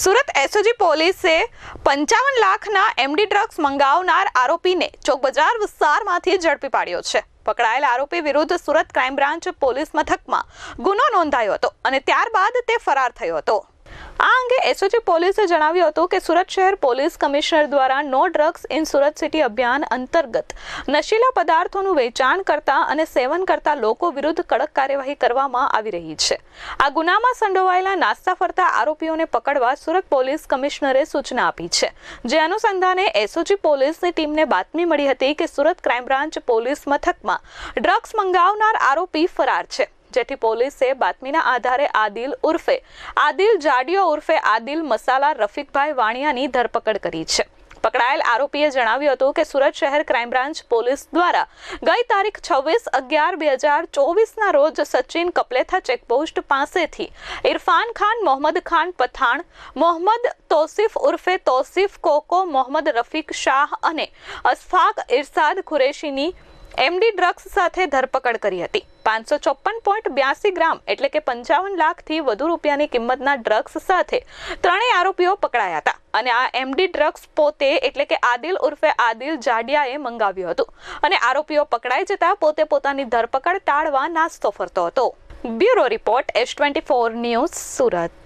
Surat SOG પોલીસે પંચાવન લાખના એમડી ડ્રગ્સ મંગાવનાર આરોપીને ચોક બજાર વિસ્તારમાંથી ઝડપી પાડ્યો છે. પકડાયેલ આરોપી વિરુદ્ધ સુરત ક્રાઇમ બ્રાન્ચ પોલીસ મથકમાં ગુનો નોંધાયો હતો અને ત્યારબાદ તે ફરાર થયો હતો. આ અંગે એસઓજી પોલીસે જણાવ્યું હતું કે સુરત શહેર પોલીસ કમિશનર દ્વારા no drugs in Surat city અભિયાન અંતર્ગત નશીલા પદાર્થોનું વેચાણ કરતા અને સેવન કરતા લોકો વિરુદ્ધ કડક કાર્યવાહી કરવામાં આવી રહી છે. આ ગુનામાં સંડોવાયેલા નાસ્તા ફરતા આરોપીઓને પકડવા સુરત પોલીસ કમિશનરે સૂચના આપી છે. જે અનુસંધાને એસઓજી પોલીસની ટીમને બાતમી મળી હતી કે સુરત ક્રાઇમ બ્રાન્ચ પોલીસ મથકમાં ડ્રગ્સ મંગાવનાર આરોપી ફરાર છે. જેથી પોલીસે બાતમીના આધારે આદિલ ઉર્ફે, આદિલ જાડિયો ઉર્ફે આદિલ મસાલા રફીકભાઈ વાણિયાની ધરપકડ કરી છે. પકડાયેલ આરોપીએ જણાવ્યું હતું કે સુરત શહેર ક્રાઇમ બ્રાન્ચ પોલીસ દ્વારા ગઈ તારીખ છવ્વીસ અગિયાર બે હજાર ચોવીસના રોજ સચિન કપલેથા ચેકપોસ્ટ પાસેથી ઇરફાન ખાન, મોહમ્મદ ખાન પઠાણ, મોહમ્મદ તોસીફ ઉર્ફે તોસીફ કોકો, મોહમ્મદ રફીક શાહ અને અસફાક ઇરસાદ ખુરેશીની એમડી ડ્રગ્સ સાથે ધરપકડ કરી હતી. પાંચસો ચોપન પોઈન્ટ બ્યાસી ગ્રામ એટલે કે પંચાવન લાખથી વધુ રૂપિયાની કિંમતના ડ્રગ્સ સાથે ત્રણેય આરોપીઓ પકડાયા હતા. અને આ એમડી ડ્રગ્સ પોતે એટલે કે આદિલ ઉર્ફે આદિલ જાડિયાએ મંગાવ્યું હતું. અને આરોપીઓ પકડાઈ જતા પોતે પોતાની ધરપકડ ટાળવા નાસ્તો ફરતો હતો. Bureau report S twenty four news Surat.